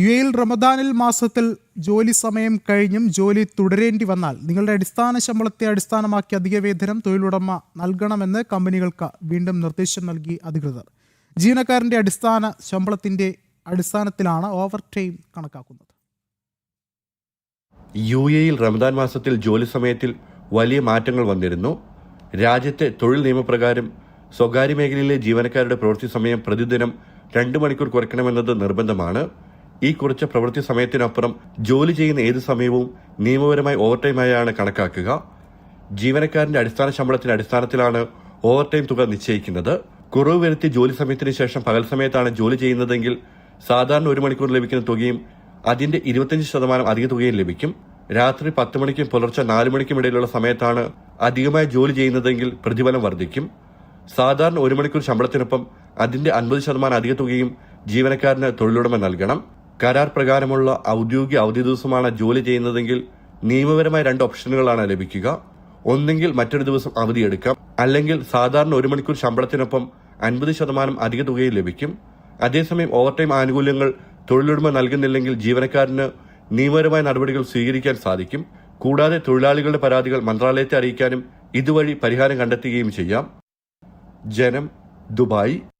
U എയിൽ റമദാനിൽ മാസത്തിൽ ജോലി സമയം കഴിഞ്ഞും ജോലി തുടരേണ്ടി വന്നാൽ നിങ്ങളുടെ അടിസ്ഥാന ശമ്പളത്തെ അടിസ്ഥാനമാക്കി അധിക വേതനം തൊഴിലുടമ നൽകണമെന്ന് കമ്പനികൾക്ക് വീണ്ടും നിർദ്ദേശം നൽകി അധികൃതർ. ജീവനക്കാരന്റെ അടിസ്ഥാന ശമ്പളത്തിന്റെ അടിസ്ഥാനത്തിലാണ് ഓവർ ടൈം കണക്കാക്കുന്നത്. യു എയിൽ റമദാൻ മാസത്തിൽ ജോലി സമയത്തിൽ വലിയ മാറ്റങ്ങൾ വന്നിരുന്നു. രാജ്യത്തെ തൊഴിൽ നിയമപ്രകാരം സ്വകാര്യ മേഖലയിലെ ജീവനക്കാരുടെ പ്രവൃത്തി സമയം പ്രതിദിനം രണ്ട് മണിക്കൂർ കുറയ്ക്കണമെന്നത് നിർബന്ധമാണ്. ഈ കുറച്ച പ്രവൃത്തി സമയത്തിനപ്പുറം ജോലി ചെയ്യുന്ന ഏത് സമയവും നിയമപരമായി ഓവർടൈമായാണ് കണക്കാക്കുക. ജീവനക്കാരന്റെ അടിസ്ഥാന ശമ്പളത്തിന്റെ അടിസ്ഥാനത്തിലാണ് ഓവർടൈം തുക നിശ്ചയിക്കുന്നത്. കുറവ് വരുത്തി ജോലി സമയത്തിന് ശേഷം പകൽ സമയത്താണ് ജോലി ചെയ്യുന്നതെങ്കിൽ സാധാരണ ഒരു മണിക്കൂർ ലഭിക്കുന്ന തുകയും അതിന്റെ ഇരുപത്തിയഞ്ച് ശതമാനം അധിക തുകയും ലഭിക്കും. രാത്രി പത്ത് മണിക്കും പുലർച്ചെ നാല് മണിക്കും ഇടയിലുള്ള സമയത്താണ് അധികമായി ജോലി ചെയ്യുന്നതെങ്കിൽ പ്രതിഫലം വർദ്ധിക്കും. സാധാരണ ഒരു മണിക്കൂർ ശമ്പളത്തിനൊപ്പം അതിന്റെ അൻപത് ശതമാനം അധിക തുകയും ജീവനക്കാരന് തൊഴിലുടമ നൽകണം. കരാർ പ്രകാരമുള്ള ഔദ്യോഗിക അവധി ദിവസമാണ് ജോലി ചെയ്യുന്നതെങ്കിൽ നിയമപരമായ രണ്ട് ഓപ്ഷനുകളാണ് ലഭിക്കുക. ഒന്നെങ്കിൽ മറ്റൊരു ദിവസം അവധി എടുക്കാം. അല്ലെങ്കിൽ സാധാരണ ഒരു മണിക്കൂർ ശമ്പളത്തിനൊപ്പം അൻപത് ശതമാനം അധിക തുകയും ലഭിക്കും. അതേസമയം ഓവർടൈം ആനുകൂല്യങ്ങൾ തൊഴിലുടമ നൽകുന്നില്ലെങ്കിൽ ജീവനക്കാരന് നിയമപരമായ നടപടികൾ സ്വീകരിക്കാൻ സാധിക്കും. കൂടാതെ തൊഴിലാളികളുടെ പരാതികൾ മന്ത്രാലയത്തെ അറിയിക്കാനും ഇതുവഴി പരിഹാരം കണ്ടെത്തുകയും ചെയ്യാം. ജനം ദുബായ്.